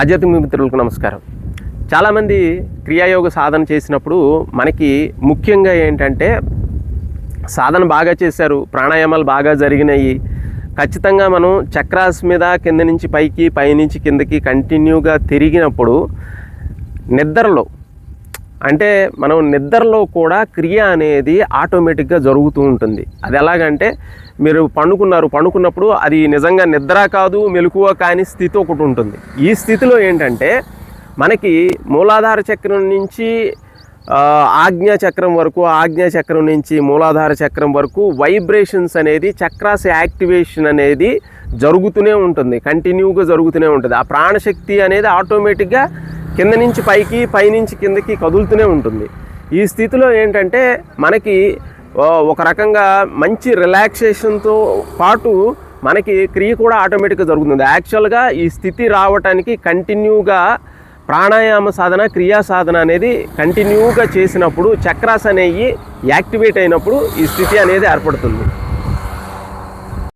ఆధ్యాత్మిక మిత్రులకు నమస్కారం. చాలామంది క్రియాయోగ సాధన చేసినప్పుడు మనకి ముఖ్యంగా ఏంటంటే సాధన బాగా చేశారు ప్రాణాయామాలు బాగా జరిగినాయి. ఖచ్చితంగా మనం చక్రాస్ మీద కింద నుంచి పైకి పైనుంచి కిందకి కంటిన్యూగా తిరిగినప్పుడు నిద్రలో అంటే మనం నిద్రలో కూడా క్రియ అనేది ఆటోమేటిక్గా జరుగుతూ ఉంటుంది. అది ఎలాగంటే మీరు పండుకున్నారు పండుకున్నప్పుడు అది నిజంగా నిద్ర కాదు మెలకువ కాని స్థితి ఒకటి ఉంటుంది. ఈ స్థితిలో ఏంటంటే మనకి మూలాధార చక్రం నుంచి ఆజ్ఞా చక్రం వరకు ఆజ్ఞా చక్రం నుంచి మూలాధార చక్రం వరకు వైబ్రేషన్స్ అనేది చక్రాస్ యాక్టివేషన్ అనేది జరుగుతూనే ఉంటుంది. కంటిన్యూగా జరుగుతూనే ఉంటుంది. ఆ ప్రాణశక్తి అనేది ఆటోమేటిక్గా కింద నుంచి పైకి పైనుంచి కిందకి కదులుతూనే ఉంటుంది. ఈ స్థితిలో ఏంటంటే మనకి ఒక రకంగా మంచి రిలాక్సేషన్తో పాటు మనకి క్రియ కూడా ఆటోమేటిక్గా జరుగుతుంది. యాక్చువల్గా ఈ స్థితి రావటానికి కంటిన్యూగా ప్రాణాయామ సాధన క్రియా సాధన అనేది కంటిన్యూగా చేసినప్పుడు చక్రాస్ అనేవి యాక్టివేట్ అయినప్పుడు ఈ స్థితి అనేది ఏర్పడుతుంది.